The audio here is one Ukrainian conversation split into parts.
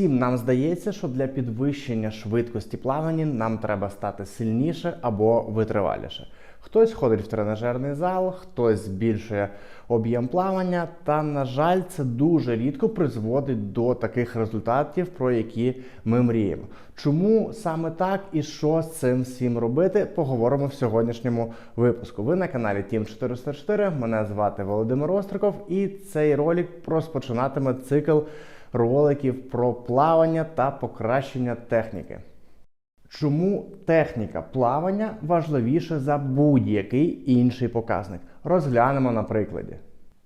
Всім нам здається, що для підвищення швидкості плавання нам треба стати сильніше або витриваліше. Хтось ходить в тренажерний зал, хтось збільшує об'єм плавання, та, на жаль, це дуже рідко призводить до таких результатів, про які ми мріємо. Чому саме так і що з цим всім робити, поговоримо в сьогоднішньому випуску. Ви на каналі Team 404. Мене звати Володимир Остриков, і цей ролик розпочинатиме цикл роликів про плавання та покращення техніки. Чому техніка плавання важливіша за будь-який інший показник? Розглянемо на прикладі.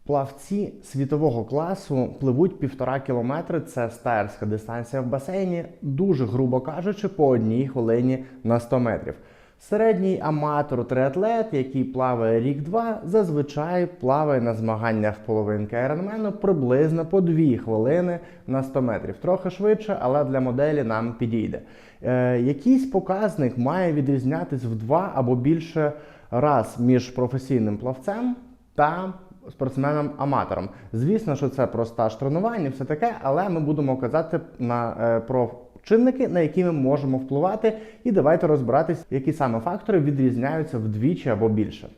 Плавці світового класу пливуть півтора кілометри, це стаєрська дистанція в басейні, дуже грубо кажучи, по одній хвилині на 100 метрів. Середній аматор триатлет, який плаває рік-два, зазвичай плаває на змаганнях половинки айронмену приблизно по 2 хвилини на 100 метрів. Трохи швидше, але для моделі нам підійде. Е, якийсь показник має відрізнятись в два або більше раз між професійним плавцем та спортсменом-аматором. Звісно, що це про стаж тренувань все таке, але ми будемо казати на, е, про чинники, на які ми можемо впливати, і давайте розбиратись, які саме фактори відрізняються вдвічі або більше.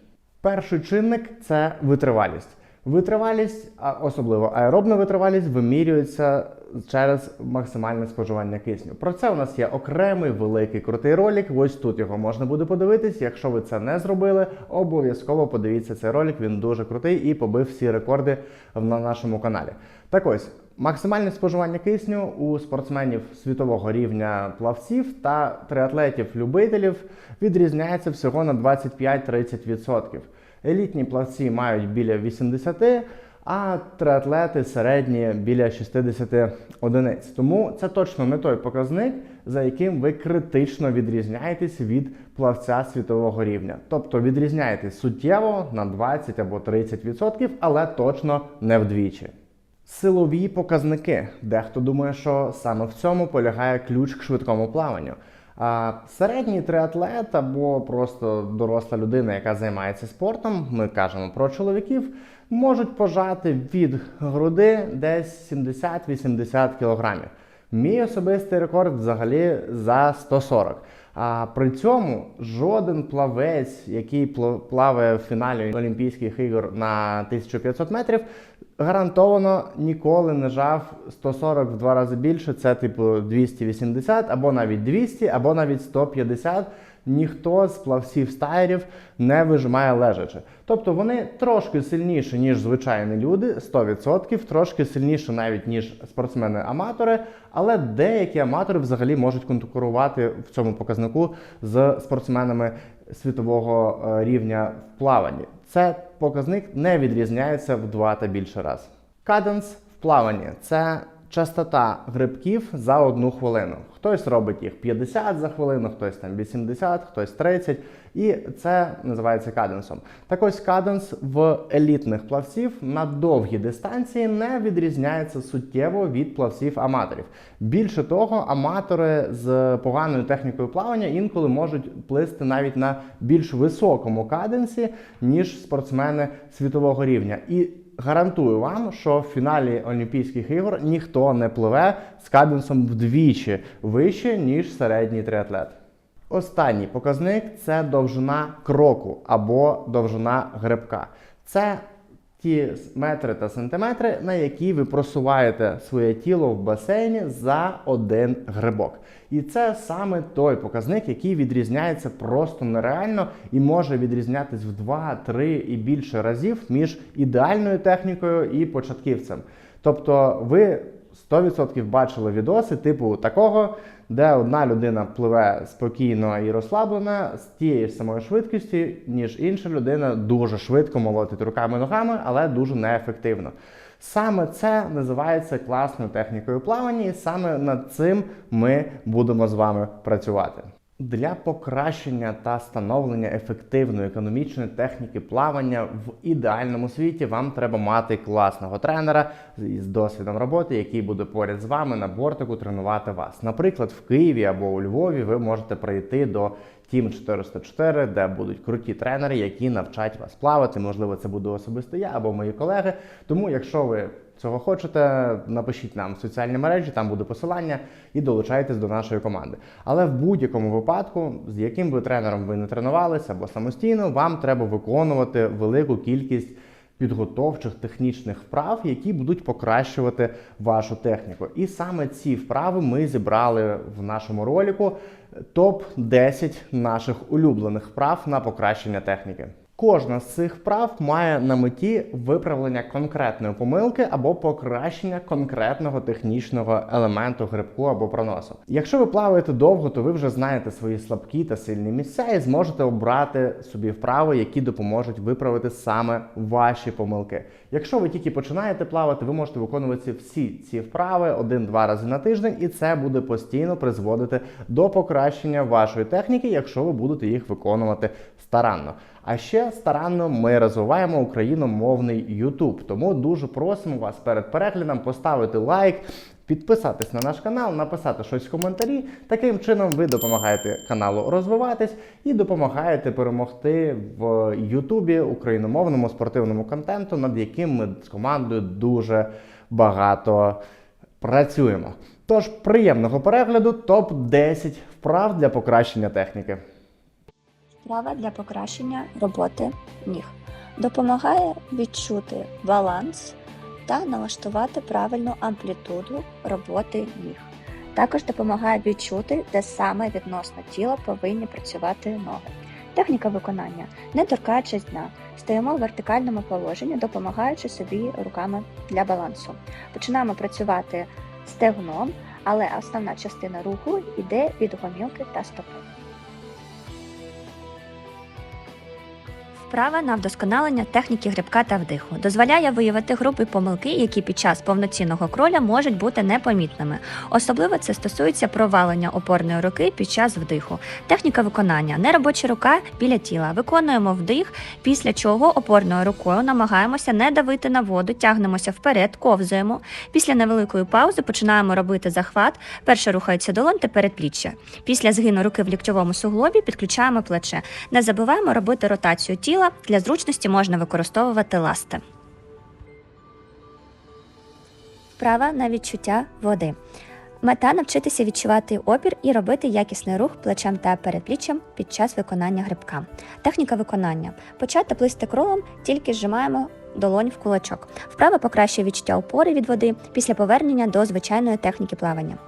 Перший чинник це витривалість. Витривалість, а особливо аеробна витривалість, вимірюється через максимальне споживання кисню. Про це у нас є окремий великий крутий ролик. Ось тут його можна буде подивитись. Якщо ви це не зробили, обов'язково подивіться цей ролик. Він дуже крутий і побив всі рекорди на нашому каналі. Так ось. Максимальне споживання кисню у спортсменів світового рівня плавців та триатлетів-любителів відрізняється всього на 25-30%. Елітні плавці мають біля 80, а триатлети середні біля 60 одиниць. Тому це точно не той показник, за яким ви критично відрізняєтесь від плавця світового рівня. Тобто відрізняєтесь суттєво на 20 або 30%, але точно не вдвічі. Силові показники. Дехто думає, що саме в цьому полягає ключ к швидкому плаванню. А середній триатлет або просто доросла людина, яка займається спортом, ми кажемо про чоловіків, можуть пожати від груди десь 70-80 кілограмів. Мій особистий рекорд взагалі за 140. А при цьому жоден плавець, який плаває в фіналі Олімпійських ігор на 1500 метрів, гарантовано ніколи не жав 140 в два рази більше. Це типу 280, або навіть 200, або навіть 150. Ніхто з плавців стайерів не вижимає лежачи. Тобто вони трошки сильніші, ніж звичайні люди, 100%, трошки сильніші навіть ніж спортсмени-аматори, але деякі аматори взагалі можуть конкурувати в цьому показнику з спортсменами світового е, рівня в плаванні. Це показник не відрізняється в два та більше раз. Каденс в плаванні це частота грибків за одну хвилину. Хтось робить їх 50 за хвилину, хтось там 80, хтось 30. І це називається каденсом. Так ось каденс в елітних плавців на довгі дистанції не відрізняється суттєво від плавців-аматорів. Більше того, аматори з поганою технікою плавання інколи можуть плисти навіть на більш високому каденсі, ніж спортсмени світового рівня. І гарантую вам, що в фіналі Олімпійських ігор ніхто не пливе з каденсом вдвічі вище, ніж середній триатлет. Останній показник це довжина кроку або довжина грибка. Це ті метри та сантиметри, на які ви просуваєте своє тіло в басейні за один грибок. І це саме той показник, який відрізняється просто нереально і може відрізнятись в 2, 3 і більше разів між ідеальною технікою і початківцем. Тобто ви 100% бачили відоси, типу такого, де одна людина пливе спокійно і розслаблена з тією ж самою швидкістю, ніж інша людина дуже швидко молотить руками ногами, але дуже неефективно. Саме це називається класною технікою плавання, і саме над цим ми будемо з вами працювати. Для покращення та становлення ефективної економічної техніки плавання в ідеальному світі вам треба мати класного тренера з досвідом роботи, який буде поряд з вами на бортику тренувати вас. Наприклад, в Києві або у Львові ви можете прийти до Team 404, де будуть круті тренери, які навчать вас плавати. Можливо, це буду особисто я або мої колеги. Тому, якщо ви цього хочете, напишіть нам в соціальні мережі, там буде посилання, і долучайтесь до нашої команди. Але в будь-якому випадку, з яким би тренером ви не тренувалися або самостійно, вам треба виконувати велику кількість підготовчих технічних вправ, які будуть покращувати вашу техніку. І саме ці вправи ми зібрали в нашому ролику топ 10 наших улюблених вправ на покращення техніки. Кожна з цих вправ має на меті виправлення конкретної помилки або покращення конкретного технічного елементу грибку або проносу. Якщо ви плаваєте довго, то ви вже знаєте свої слабкі та сильні місця і зможете обрати собі вправи, які допоможуть виправити саме ваші помилки. Якщо ви тільки починаєте плавати, ви можете виконувати всі ці вправи один-два рази на тиждень, і це буде постійно призводити до покращення вашої техніки, якщо ви будете їх виконувати старанно. А ще старанно ми розвиваємо україномовний YouTube. Тому дуже просимо вас перед переглядом поставити лайк, підписатись на наш канал, написати щось в коментарі. Таким чином ви допомагаєте каналу розвиватись і допомагаєте перемогти в Ютубі україномовному спортивному контенту, над яким ми з командою дуже багато працюємо. Тож приємного перегляду топ 10 вправ для покращення техніки. Вправа для покращення роботи ніг. Допомагає відчути баланс та налаштувати правильну амплітуду роботи ніг. Також допомагає відчути, де саме відносно тіла повинні працювати ноги. Техніка виконання. Не торкаючись дна, стоїмо в вертикальному положенні, допомагаючи собі руками для балансу. Починаємо працювати стегном, але основна частина руху йде від гомілки та стопи. Вправа на вдосконалення техніки грибка та вдиху дозволяє виявити групи помилки, які під час повноцінного кроля можуть бути непомітними. Особливо це стосується провалення опорної руки під час вдиху. Техніка виконання неробоча рука біля тіла. Виконуємо вдих, після чого опорною рукою намагаємося не давити на воду, тягнемося вперед, ковзуємо. Після невеликої паузи починаємо робити захват. Перше рухається долонь та передпліччя. Після згину руки в ліктьовому суглобі підключаємо плече. Не забуваємо робити ротацію тіла. Для зручності можна використовувати ласти. Вправа на відчуття води. Мета навчитися відчувати опір і робити якісний рух плечем та передпліччям під час виконання грибка. Техніка виконання. Почати плисти кролом, тільки зжимаємо долонь в кулачок. Вправа покращує відчуття опори від води після повернення до звичайної техніки плавання.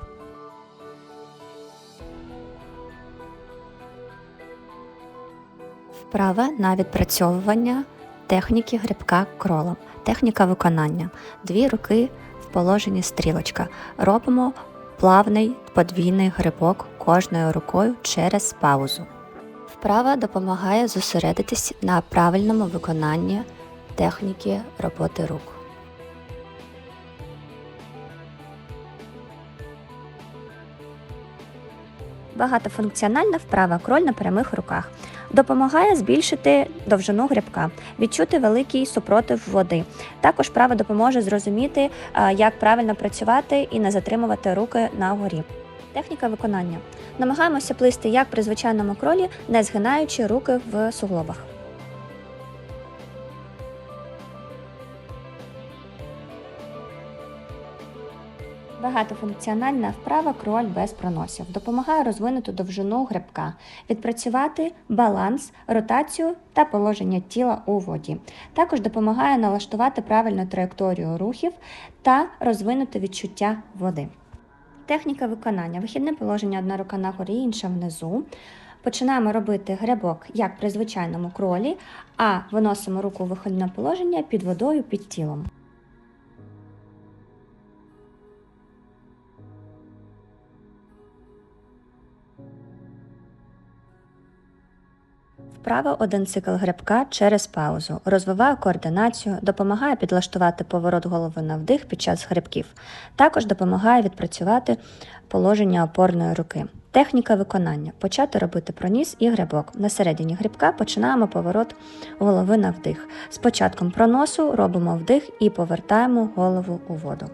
Вправа на відпрацьовування техніки грибка кролом. Техніка виконання. Дві руки в положенні стрілочка. Робимо плавний подвійний грибок кожною рукою через паузу. Вправа допомагає зосередитись на правильному виконанні техніки роботи рук. Багатофункціональна вправа кроль на прямих руках. Допомагає збільшити довжину грибка, відчути великий супротив води. Також вправа допоможе зрозуміти, як правильно працювати і не затримувати руки на горі. Техніка виконання. Намагаємося плисти як при звичайному кролі, не згинаючи руки в суглобах. Багатофункціональна вправа кроль без проносів допомагає розвинути довжину грибка, відпрацювати баланс, ротацію та положення тіла у воді. Також допомагає налаштувати правильну траєкторію рухів та розвинути відчуття води. Техніка виконання. Вихідне положення одна рука нагорі, інша внизу. Починаємо робити грибок як при звичайному кролі, а виносимо руку у вихідне положення під водою під тілом. Вправо один цикл грибка через паузу. Розвиває координацію, допомагає підлаштувати поворот голови на вдих під час грибків. Також допомагає відпрацювати положення опорної руки. Техніка виконання. Почати робити проніс і грибок. На середині грибка починаємо поворот голови на вдих. З початком проносу робимо вдих і повертаємо голову у воду.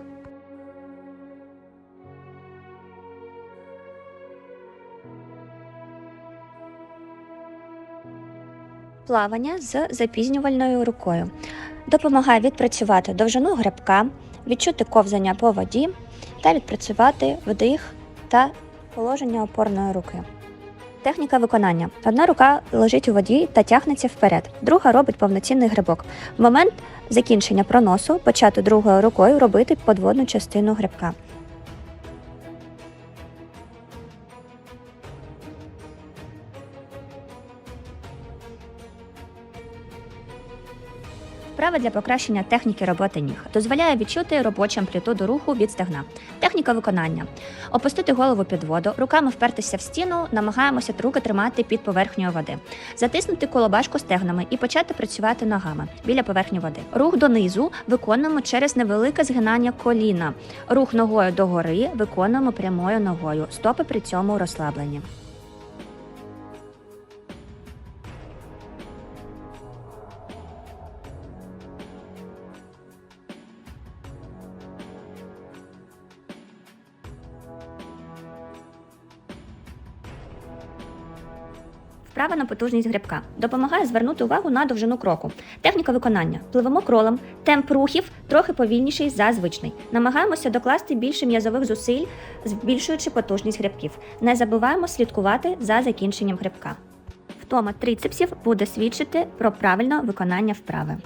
Плавання з запізнювальною рукою допомагає відпрацювати довжину грибка, відчути ковзання по воді та відпрацювати вдих та положення опорної руки. Техніка виконання. Одна рука лежить у воді та тягнеться вперед, друга робить повноцінний грибок. В момент закінчення проносу почати другою рукою робити подводну частину грибка. Вправа для покращення техніки роботи ніг дозволяє відчути робочу амплітуду руху від стегна. Техніка виконання: опустити голову під воду, руками впертися в стіну, намагаємося руки тримати під поверхнею води, затиснути колобашку стегнами і почати працювати ногами біля поверхні води. Рух донизу виконуємо через невелике згинання коліна. Рух ногою догори виконуємо прямою ногою. Стопи при цьому розслаблені. Вправа на потужність грибка допомагає звернути увагу на довжину кроку. Техніка виконання: пливемо кролем, темп рухів трохи повільніший за звичний. Намагаємося докласти більше м'язових зусиль, збільшуючи потужність грибків. Не забуваємо слідкувати за закінченням грибка. Втома трицепсів буде свідчити про правильне виконання вправи.